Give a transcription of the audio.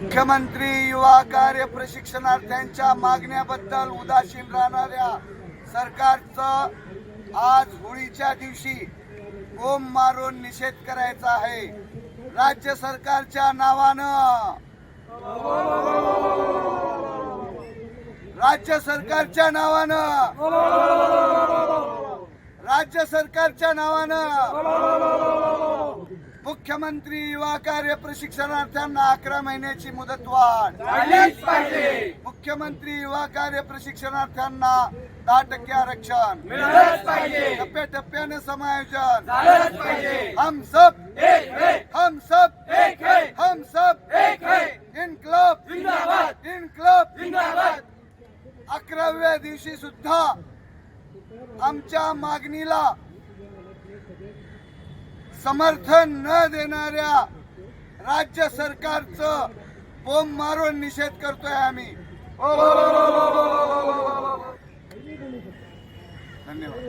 मुख्यमंत्री युवा कार्य प्रशिक्षणार्थ्यांच्या मागण्याबद्दल उदासीन राहणाऱ्या सरकारचं आज होळीच्या दिवशी बोंब मारून निषेध करायचा आहे. राज्य सरकारच्या नावानं राज्य सरकारच्या नावानं राज्य सरकारच्या नावानं मुख्यमंत्री युवा कार्य प्रशिक्षणार्थ्यांना अकरा महिन्याची झालीच पाहिजे. मुख्यमंत्री युवा कार्य प्रशिक्षणार्थ्यांना दहा टक्के आरक्षण. मिळालंच पाहिजे. टप्प्याटप्प्याने समायोजन. हम सब एक है. हम सब एक है. हम सब एक है. इनक्लब जिंदाबाद. इनक्लब जिंदाबाद. अकराव्या दिवशी सुद्धा आमच्या मागणीला समर्थन न देणाऱ्या राज्य सरकारचं बोंब मारून निषेध करतोय आम्ही. धन्यवाद.